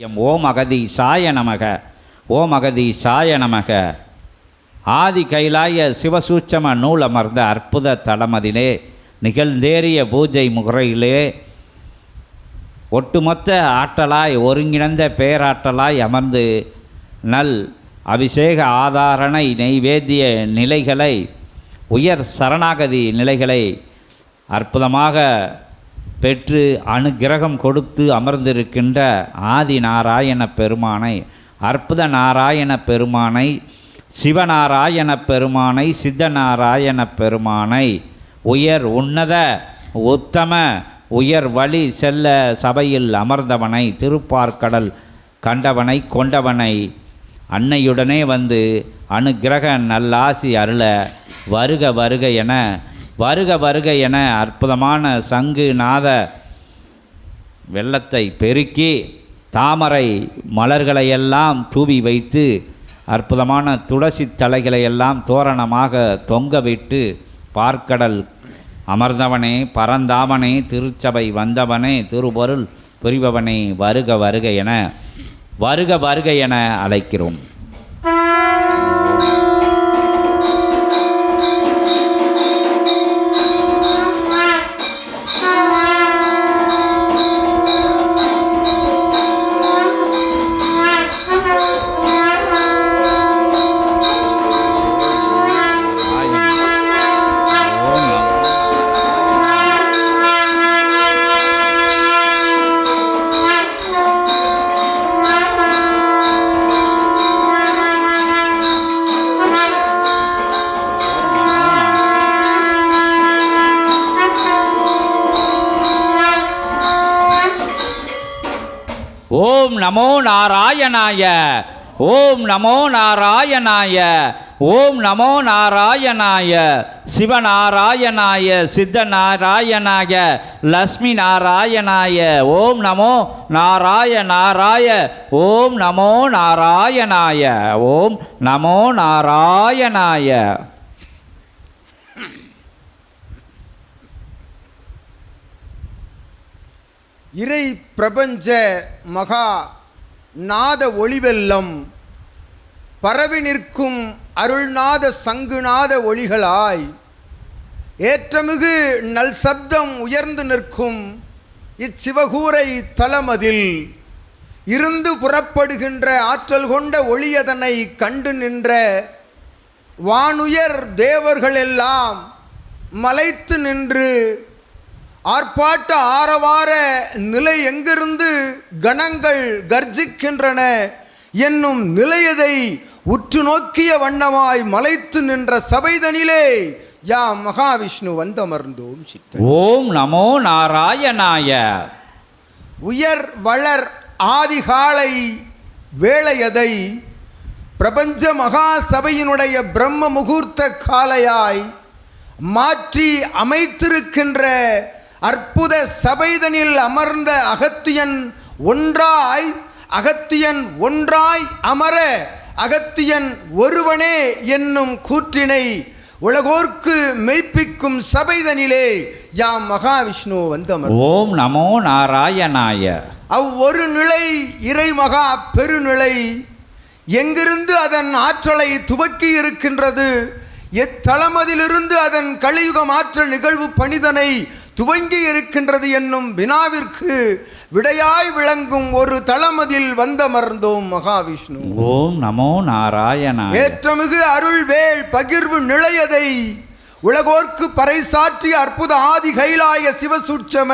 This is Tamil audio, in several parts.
எம் ஓம் அகதி சாய நமக. ஓம் அகதி சாய நமக. ஆதி கைலாய சிவசூட்சம நூல் அமர்ந்த அற்புத தளமதிலே நிகழ்ந்தேறிய பூஜை முறையிலே ஒட்டுமொத்த ஆற்றலாய் ஒருங்கிணைந்த பேராற்றலாய் அமர்ந்து நல் அபிஷேக ஆதாரணை நெய்வேத்திய நிலைகளை உயர் சரணாகதி நிலைகளை அற்புதமாக பெற்று அனுக்கிரகம் கொடுத்து அமர்ந்திருக்கின்ற ஆதி நாராயண பெருமானை அற்புத நாராயண பெருமானை சிவநாராயண பெருமானை சித்தநாராயண பெருமானை உயர் உன்னத உத்தம உயர் வழி செல்ல சபையில் அமர்ந்தவனை திருப்பார்க்கடல் கண்டவனை கொண்டவனை அன்னையுடனே வந்து அனுக்கிரக நல்லாசி அருள வருக வருக என வருக வருக என அற்புதமான சங்கு நாத வெள்ளத்தை பெருக்கி தாமரை மலர்களையெல்லாம் தூவி வைத்து அற்புதமான துளசி தலைகளையெல்லாம் தோரணமாக தொங்கவிட்டு பார்க்கடல் அமர்ந்தவனே பரந்தாமனே திருச்சபை வந்தவனே திருபொருள் புரிபவனே வருக வருக என வருக வருக என அழைக்கிறோம். நமோ நாராயணாய. ஓம் நமோ நாராயணாய. ஓம் நமோ நாராயணாய. சிவநாராயணாய சித்தநாராயணாய லக்ஷ்மி நாராயணாய ஓம் நமோ நாராய நாராய ஓம் நமோ நாராயணாய. ஓம் நமோ நாராயணாய. இறை பிரபஞ்ச மகா நாத ஒளிவெல்லம் பரவி நிற்கும் அருள்நாத சங்குநாத ஒளிகளாய் ஏற்றமிகு நல் சப்தம் உயர்ந்து நிற்கும் இச்சிவகூரை தலமதில் இருந்து புறப்படுகின்ற ஆற்றல் கொண்ட ஒளியதனை கண்டு நின்ற வானுயர் தேவர்களெல்லாம் மலைத்து நின்று ஆர்ப்பாட்ட ஆரவார நிலை எங்கிருந்து கணங்கள் கர்ஜிக்கின்றன என்னும் நிலையதை உற்று நோக்கிய வண்ணமாய் மலைத்து நின்ற சபைதனிலே யாம் மகாவிஷ்ணு வந்தமர்ந்தோம் சித்தன். ஓம் நமோ நாராயணாய. உயர் வளர் ஆதிகாலை வேளையதை பிரபஞ்ச மகா சபையினுடைய பிரம்ம முகூர்த்த காலையாய் மாற்றி அமைத்திருக்கின்ற அற்புத சபைதனில் அமர்ந்த அகத்தியன் ஒன்றாய் அகத்தியன் ஒன்றாய் அமர அகத்தியன் ஒருவனே என்னும் கூற்றினை உலகோர்க்கு மெய்ப்பிக்கும் சபைதனிலே யாம் மகாவிஷ்ணு வந்தமர். ஓம் நமோ நாராயணாய. அவ்வொரு நிலை இறைமகா பெருநிலை எங்கிருந்து அதன் ஆற்றலை துவக்கி இருக்கின்றது? எத்தளமதிலிருந்து அதன் கலியுகம் ஆற்றல் நிகழ்வு பணிதனை துவங்கி இருக்கின்றது என்னும் வினாவிற்கு விடையாய் விளங்கும் ஒரு தளமதில் வந்தமர்ந்தோம் மகாவிஷ்ணு. ஓம் நமோ நாராயணாய. ஏற்றமிகு அருள்வேள் பகிர்வு நிலையதை உலகோர்க்கு பறைசாற்றிய அற்புத ஆதி கைலாய சிவசூட்சம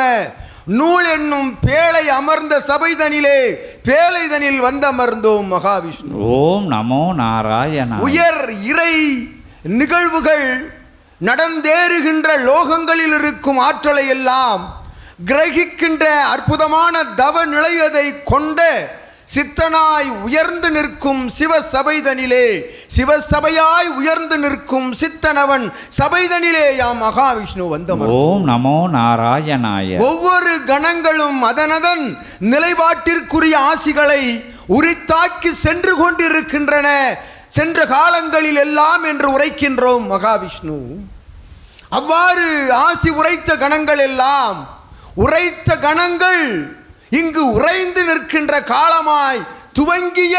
நூல் என்னும் பேழை அமர்ந்த சபைதனிலே பேழைதனில் வந்தமர்ந்தோம் மகாவிஷ்ணு. ஓம் நமோ நாராயணாய. உயர் இறை நிகழ்வுகள் நடந்தேறுகின்ற லோகங்களில் இருக்கும் ஆற்றலை எல்லாம் கிரகிக்கின்ற அற்புதமான தவ நிலையதை கொண்ட சித்தனாய் உயர்ந்து நிற்கும் சிவ சபைதனிலே சிவசபையாய் உயர்ந்து நிற்கும் சித்தனவன் சபைதனிலே யாம் மகாவிஷ்ணு வந்தமர் ஓம் நமோ நாராயணாய. ஒவ்வொரு கணங்களும் அதனதன் நிலைப்பாட்டிற்குரிய ஆசிகளை உரித்தாக்கி சென்று கொண்டிருக்கின்றன. சென்ற காலங்களில் எல்லாம் என்று உரைக்கின்றோம் மகாவிஷ்ணு. அவ்வாறு ஆசி உரைத்த கணங்கள் எல்லாம் உரைத்த கணங்கள் இங்கு உறைந்து நிற்கின்ற காலமாய் துவங்கிய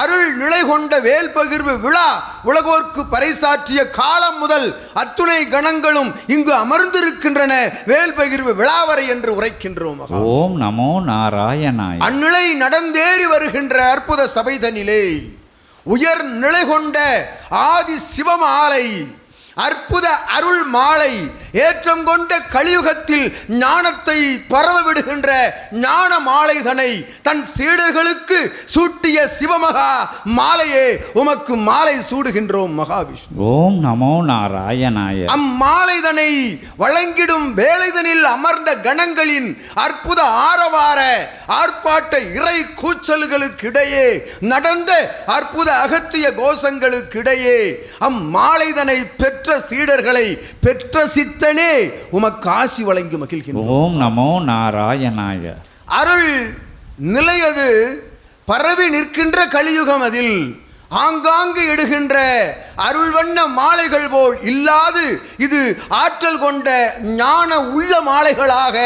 அருள் நிலை கொண்ட வேல் பகிர்வு விழா உலகோர்க்கு பறைசாற்றிய காலம் முதல் அத்துணை கணங்களும் இங்கு அமர்ந்திருக்கின்றன. வேல் பகிர்வு விழா வரை என்று உரைக்கின்றோம். ஓம் நமோ நாராயணாய. அந்நிலை நடந்தேறி வருகின்ற அற்புத சபைதனிலே உயர் நிலை கொண்ட ஆதி சிவமாலை அற்புத அருள் மாலை ஏற்றம் கொண்ட கலியுகத்தில் ஞானத்தை பரவ விடுகின்ற ஞான மாலைதனை தன் சீடர்களுக்கு சூட்டிய சிவமகா மாலையே உமக்கு மாலை சூடுகின்றோம் மகாவிஷ்ணு. ஓம் நமோ நாராயணாய. அம்மாலைதனை வழங்கிடும் வேலைதனில் அமர்ந்த கணங்களின் அற்புத ஆரவார ஆர்ப்பாட்ட இறை கூச்சல்களுக்கிடையே நடந்த அற்புத அகத்திய கோஷங்களுக்கிடையே அம்மாலைதனை பெற்ற சீடர்களை பெற்ற சித்தனே உமக்கு ஆசி வழங்கி மகிழ்கின்றோம். ஓம் நமோ நாராயணாய. அருள் நிலையது பரவி நிற்கின்ற கலியுகம் அதில். ஆங்காங்கு எடுகின்ற அருள் வண்ண மாலைகள் போல் இல்லாது இது ஆற்றல் கொண்ட ஞான உள்ள மாலைகளாக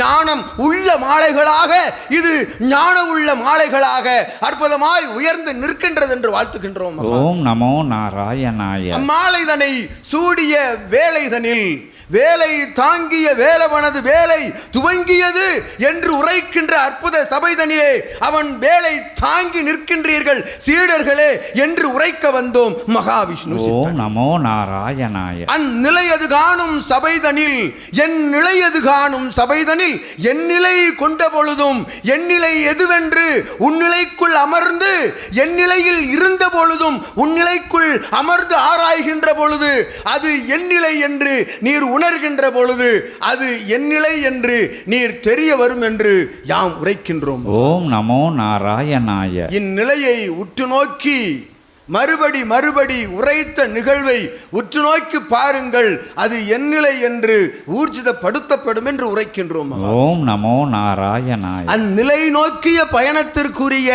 ஞானம் உள்ள மாலைகளாக இது ஞான உள்ள மாலைகளாக அற்புதமாய் உயர்ந்து நிற்கின்றது என்று வாழ்த்துகின்றோம். ஓம் நமோ நாராயணாய அம்மாலைதனை சூடிய வேலைதனில் வேலை தாங்கிய வேலவனது வேலை துவங்கியது என்று உரைக்கின்ற அற்புத சபைதனிலே அவன் வேலை தாங்கி நிற்கின்றீர்கள் சீடர்களே என்று உரைக்க வந்தோம் மகாவிஷ்ணு. நமோ நாராயணாய அந்நிலையது காணும் சபைதனில் என் நிலையது காணும் சபைதனில் என் நிலை கொண்ட பொழுதும் என் நிலை எதுவென்று உன்னிலைக்குள் அமர்ந்து என் நிலையில் இருந்த பொழுதும் உன்னிலைக்குள் அமர்ந்து ஆராய்கின்ற பொழுது அது என் நிலை என்று நீர் உணர்கின்ற பொழுது அது என் நிலை என்று நீர் தெரிய வரும் என்று யாம் உரைக்கின்றோம். ஓம் நமோ நாராயணாய. இந்நிலையை உற்று நோக்கி மறுபடி மறுபடி உரைத்த நிகழ்வை உற்று நோக்கி பாருங்கள் அது என் நிலை என்று ஊர்ஜிதப்படுத்தப்படும் என்று உரைக்கின்றோம். ஓம் நமோ நாராயணாய அந்நிலை நோக்கிய பயணத்திற்குரிய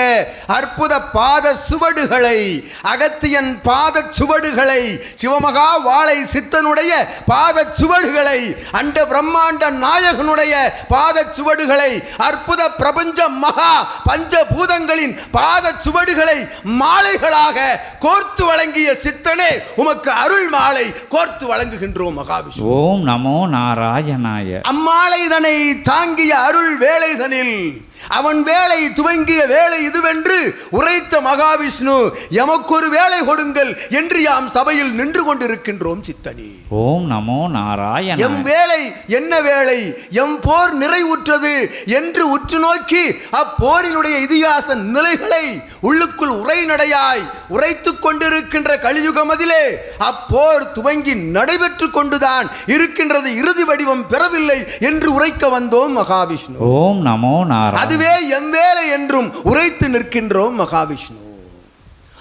அற்புத பாத சுவடுகளை அகத்தியன் பாத சுவடுகளை சிவமகா வாழை சித்தனுடைய பாத சுவடுகளை அண்ட பிரம்மாண்ட நாயகனுடைய பாத சுவடுகளை அற்புத பிரபஞ்ச மகா பஞ்சபூதங்களின் பாத சுவடுகளை மாலைகளாக கோர்த்து வழங்கிய சித்தனே உமக்கு அருள் மாலை கோர்த்து வழங்குகின்றோம் மகாவிஷ்ணு. ஓம் நமோ நாராயணாய. அம்மாளைதனை தாங்கிய அருள் வேலைதனில் அவன் வேலை துவங்கிய வேலை இதுவென்று உரைத்த மகாவிஷ்ணு எமக்கொரு வேலை கொடுங்கள் என்று யாம் சபையில் நின்று கொண்டிருக்கின்றோம் சித்தனி. ஓம் நமோ எம் நாராயணாய வேலை என்ன வேலை? எம் போர் நிறைவுற்றது என்று உற்று நோக்கி அப்போரினுடைய இதிகாச நிலைகளை உள்ளுக்குள் உரைநடையாய் உரைத்துக் கொண்டிருக்கின்ற கலியுகமதிலே அப்போர் துவங்கி நடைபெற்று கொண்டுதான் இருக்கின்றது இறுதி வடிவம் பெறவில்லை என்று உரைக்க வந்தோம் மகாவிஷ்ணு. ஓம் நமோ நாராயண. அதுவே எம் வேலை என்றும் உரைத்து நிற்கின்றோம் மகாவிஷ்ணு.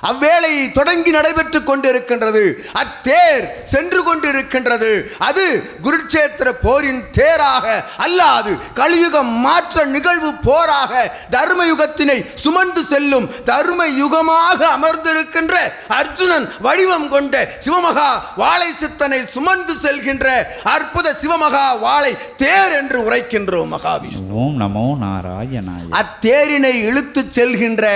அவ்வேளை தொடங்கி நடைபெற்றுக் கொண்டிருக்கின்றது. அத்தேர் சென்று கொண்டிருக்கின்றது. அது குருட்சேத்திர போரின் தேராக அல்லாது கலியுக மாற்ற நிகழ்வு போராக தர்ம யுகத்தினை சுமந்து செல்லும் தர்ம யுகமாக அமர்ந்திருக்கின்ற அர்ஜுனன் வடிவம் கொண்ட சிவமகா வாழை சித்தனை சுமந்து செல்கின்ற அற்புத சிவமகா வாழை தேர் என்று உரைக்கின்றோம் மகாவிஷ்ணு. நமோ நாராயணாய. அத்தேரினை இழுத்துச் செல்கின்ற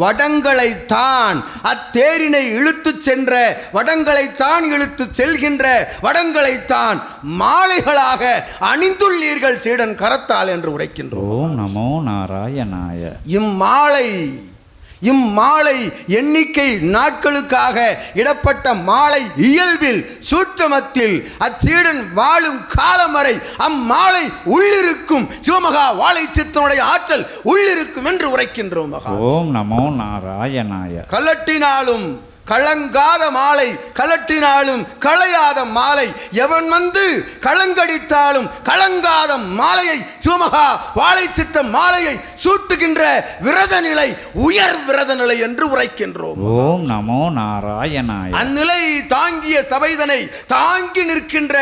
வடங்களை தான் அத்தேரினை இழுத்துச் சென்ற வடங்களை தான் இழுத்துச் செல்கின்ற வடங்களை தான் மாலைகளாக அணிந்துள்ளீர்கள் சீடன் கரத்தால் என்று உரைக்கின்றோம். ஓம் நமோ நாராயணாய. இம்மாலை இம்மாலை எண்ணிக்கை நாட்களுக்காக இடப்பட்ட மாலை இயல்பில் சூட்சமத்தில் அச்சீடன் வாழும் காலம் வரை அம்மாலை உள்ளிருக்கும். சிவமகா வாழை சித்தனுடைய ஆற்றல் உள்ளிருக்கும் என்று உரைக்கின்றோம் மகா. ஓம் நமோ நாராயணாய. கலட்டினாலும் கலங்காத மாலை கலட்டினாலும் களையாத மாலை. எவன் வந்து களங்கடித்தாலும் கலங்காத மாலையை சிவமகா வாழை சித்த மாலையை சூட்டுகின்ற விரத நிலை உயர் விரத நிலை என்று உரைக்கின்றோம். ஓம் நமோ நாராயணாய. அந்நிலை தாங்கிய சபைதனை தாங்கி நிற்கின்ற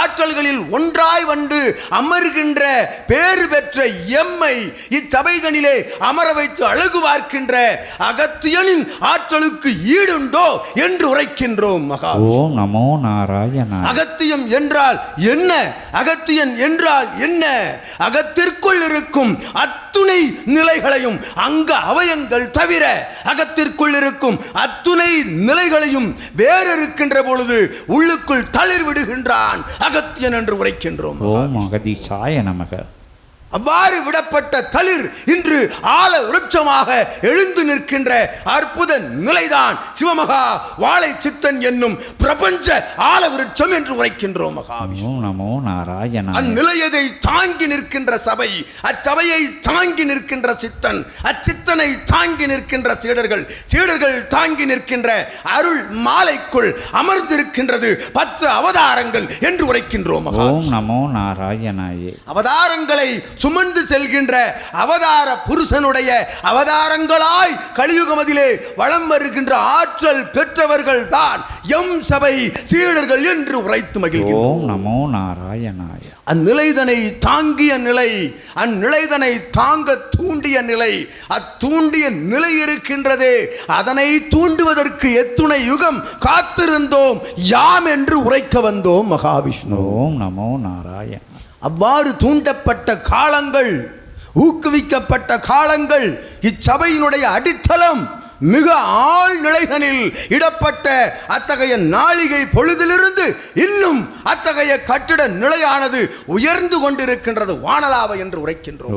ஆற்றல்களில் ஒன்றாய் வந்து அமர்கின்ற பேறு பெற்ற எம்மை இச்சபைதனிலே அமர வைத்து அழகு பார்க்கின்ற அகத்தியனின் ஆற்றலுக்கு ஈடுண்டோ என்று உரைக்கின்றோம் மகா ஓம் நமோ நாராயணாய அகத்தியம் என்றால் என்ன? அகத்தியன் என்றால் என்ன? அகத்திற்கு அகத்திற்குள் இருக்கும் அத்துணை நிலைகளையும் அங்க அவயங்கள் தவிர அகத்திற்குள் இருக்கும் அத்துணை நிலைகளையும் வேறு இருக்கின்ற பொழுது உள்ளுக்குள் தளிர் விடுகின்றான் அகத்தியன் என்று உரைக்கின்றோம் ஓம் அகதீசாய நமக. அவ்வாறு விடப்பட்ட தளிர் இன்று ஆல விருட்சமாக எழுந்து நிற்கின்ற அற்புத நிலைதான் சிவமகா வாழை சித்தன் என்னும் பிரபஞ்ச ஆல விருட்சம் என்று உரைக்கின்றோம் மகாவி ஓம் நமோ நாராயணாய அந்நிலையதை தாங்கி நிற்கின்ற சபை அச்சபையை தாங்கி நிற்கின்ற சித்தன் அச்சித்தனை தாங்கி நிற்கின்ற சீடர்கள் சீடர்கள் தாங்கி நிற்கின்ற அருள் மாலைக்குள் அமர்ந்திருக்கின்றது பத்து அவதாரங்கள் என்று உரைக்கின்றோம் ஓம் நமோ நாராயணாயே. அவதாரங்களை சுமந்து செல்கின்ற அவதார புருஷனுடைய அவதாரங்களாய் கலியுகமதிலே வலம் வருகின்ற ஆற்றல் பெற்றவர்கள் தான் எம் சபை சீடர்கள் என்று உரைத்து மகிழ்கின்றோம். ஓம் நமோ நாராயணாய. அந்நிலைதனை தாங்கிய நிலை அந்நிலைதனை தாங்க தூண்டிய நிலை அத்தூண்டிய நிலை இருக்கின்றதே. அதனை தூண்டுவதற்கு எத்துணை யுகம் காத்திருந்தோம் யாம் என்று உரைக்க வந்தோம் மகாவிஷ்ணு. ஓம் நமோ நாராயண அவ்வாறு தூண்டப்பட்ட காலங்கள் ஊக்குவிக்கப்பட்ட காலங்கள் இச்சபையினுடைய அடித்தளம் மிக ஆழ் நிலைகளில் இடப்பட்ட அத்தகைய நாளிகை பொழுதிலிருந்து இன்னும் அத்தகைய கட்டிட நிலையானது உயர்ந்து கொண்டிருக்கின்றது வானலாவை என்று உரைக்கின்றோம்.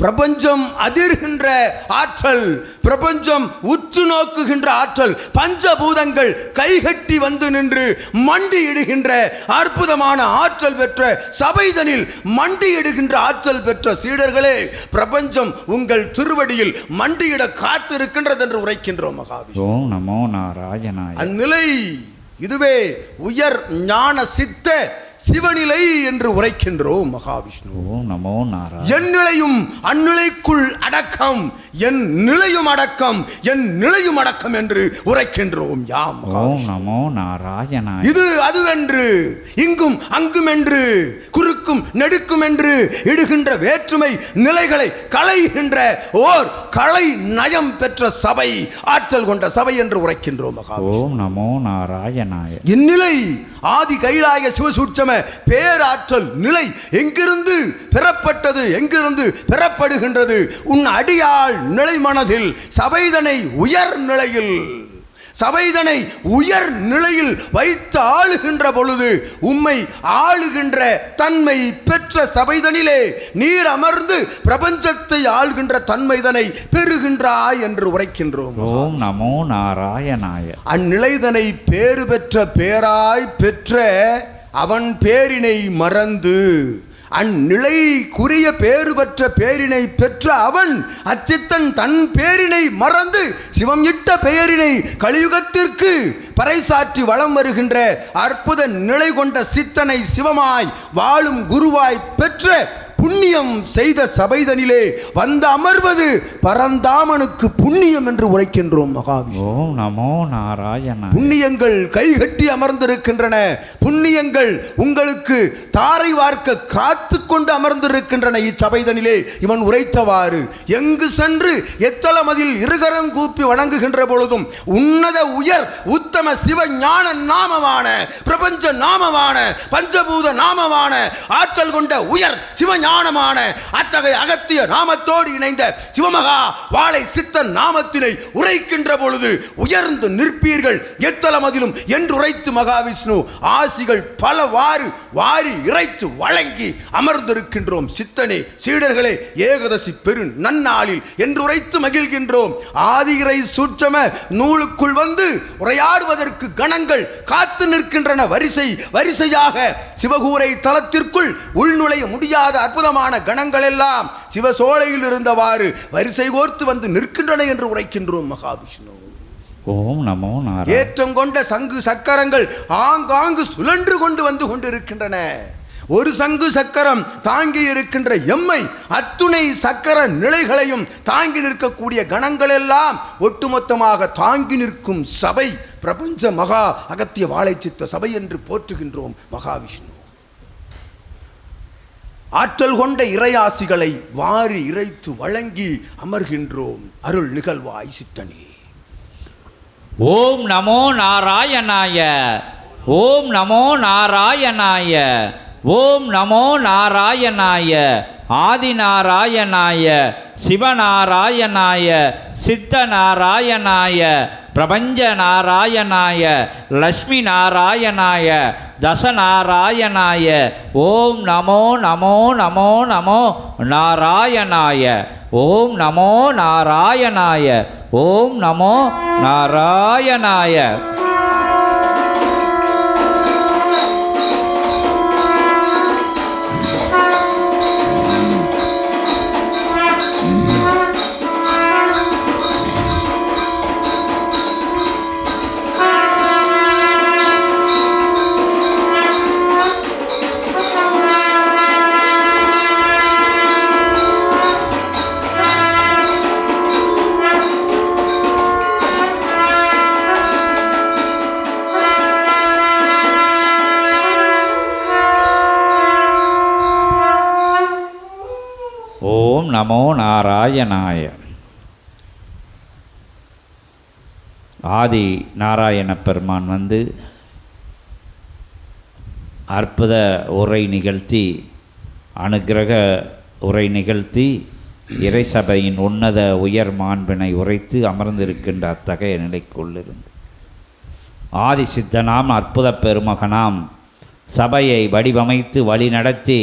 பிரபஞ்சம் அதிர்கின்ற ஆற்றல் பிரபஞ்சம் உற்று நோக்குகின்ற ஆற்றல் பஞ்சபூதங்கள் கைகட்டி வந்து நின்று மண்டியிடுகின்ற அற்புதமான ஆற்றல் பெற்ற சபைதனில் மண்டியிடுகின்ற ஆற்றல் பெற்ற சீடர்களே பிரபஞ்சம் உங்கள் திருவடியில் மண்டியிட காத்திருக்கின்றது என்று உரைக்கின்றோம் மகாவி ஓம் நமோ நாராயணாய. அந்நிலை இதுவே உயர் ஞான சித்த சிவநிலை என்று உரைக்கின்றோம் மகாவிஷ்ணு. ஓம் நமோ நாராயண என் நிலையும் அந்நிலைக்குள் அடக்கம் என் நிலையும் அடக்கம் என் நிலையும் அடக்கம் என்று உரைக்கின்றோம். யாம் நமோ நாராயணாய. இது அதுவென்று இங்கும் அங்கும் என்று குறுக்கும் நெடுக்கும் என்று இடுகின்ற வேற்றுமை நிலைகளை களைகின்ற ஓர் கலை நயம் பெற்ற சபை ஆற்றல் கொண்ட சபை என்று உரைக்கின்றோம் மகா ஓம் நமோ நாராயணாய. இந்நிலை ஆதி கைலாய சிவசூட்சம பேராற்றல் நிலை எங்கிருந்து பெறப்பட்டது எங்கிருந்து பெறப்படுகின்றது உன் அடியாள் நிலை மனதில் சபைதனை உயர் நிலையில் சபைதனை உயர் நிலையில் வைத்து ஆளுகின்ற பொழுது உம்மை ஆளுகின்ற தன்மை பெற்ற சபைதனிலே நீர் அமர்ந்து பிரபஞ்சத்தை ஆள்கின்ற தன்மைதனை பெறுகின்றாய் என்று உரைக்கின்றோம். ஓம் நமோ நாராயணாய. அந்நிலைதனை பேறு பெற்ற பேராய் பெற்ற அவன் பேரினை மறந்து அந்நிலைக்குரிய பேறு பெற்ற பேரினை பெற்ற அவன் அச்சித்தன் தன் பேரினை மறந்து சிவம் இட்ட பெயரினை கலியுகத்திற்கு பறைசாற்றி வலம் வருகின்ற அற்புத நிலை கொண்ட சித்தனை சிவமாய் வாழும் குருவாய் பெற்ற புண்ணியம் செய்த சபைதனிலே வந்து அமர்வது பரந்தாமனுக்கு புண்ணியம் என்று உரைக்கின்றோம் மகாவி ஓம் நமோ நாராயணாய புண்ணியங்கள் கைகட்டி அமர்ந்திருக்கின்றன. புண்ணியங்கள் உங்களுக்கு தாரை வார்க்க காத்து கொண்டு அமர்ந்திருக்கின்றன இச்சபைதனிலே. இவன் உரைத்தவாறு எங்கு சென்று எத்தளமதில் இருகரம் கூப்பி வணங்குகின்ற பொழுதும் உன்னத உயர் உத்தம சிவ ஞான நாமமான பிரபஞ்ச நாமமான பஞ்சபூத நாமமான ஆற்றல் கொண்ட உயர் ஞானமான அத்தகைய அகத்திய நாமத்தோடு இணைந்த சிவமகா வாழை சித்தன் நாமத்தினை உரைக்கின்ற பொழுது உயர்ந்து நிற்பீர்கள். எத்தலமதிலும் என்று உரைத்து மகாவிஷ்ணு ஆசிகள் பலவாறு வாரி இறைத்து வழங்கி அமர்ந்திருக்கின்றோம். சித்தனே சீடர்களே ஏகதசி பெரு நன்னாளில் என்று உரைத்து மகிழ்கின்றோம். ஆதிகிரை சூட்சம நூலுக்குள் வந்து உரையாடுவதற்கு கணங்கள் காத்து நிற்கின்றன. வரிசை வரிசையாக சிவகூரை தலத்திற்குள் உள்நுழைய முடியாத அற்புதமான கணங்கள் எல்லாம் சிவசோலையில் இருந்தவாறு வரிசை கோர்த்து வந்து நிற்கின்றன என்று உரைக்கின்றோம் மகாவிஷ்ணு. ஓம் நமோ ஏற்றம் கொண்ட சங்கு சக்கரங்கள் ஆங்காங்கு சுழன்று கொண்டு வந்து கொண்டிருக்கின்றன. ஒரு சங்கு சக்கரம் தாங்கி இருக்கின்ற எம்மை அத்துணை சக்கர நிலைகளையும் தாங்கி நிற்கக்கூடிய கணங்கள் எல்லாம் ஒட்டுமொத்தமாக தாங்கி நிற்கும் சபை பிரபஞ்ச மகா அகத்திய வாழைச்சித்த சபை என்று போற்றுகின்றோம் மகாவிஷ்ணு. ஆற்றல் கொண்ட இறையாசிகளை வாரி இறைத்து வழங்கி அமர்கின்றோம். அருள் நிகழ்வாய் சித்தனே. ஓம் நமோ நாராயணாய ஓம் நமோ நாராயணாய ஓம் நமோ நாராயணாய ஆதிநாராயணாய சிவநாராயணாய சித்தநாராயணாய பிரபஞ்ச நாராயணாய லக்ஷ்மி நாராயணாய தசநாராயணாய ஓம் நமோ நமோ நமோ நமோ நாராயணாய ஓம் நமோ நாராயணாய ஓம் நமோ நாராயணாய. நமோ நாராயணாய. ஆதி நாராயண பெருமான் வந்து அற்புத உரை நிகழ்த்தி அனுக்கிரக உரை நிகழ்த்தி இறைசபையின் உன்னத உயர் மாண்பினை உரைத்து அமர்ந்திருக்கின்ற அத்தகைய நிலைக்குள்ளிருந்து. ஆதி சித்தனாம் அற்புத பெருமகனாம் சபையை வடிவமைத்து வழிநடத்தி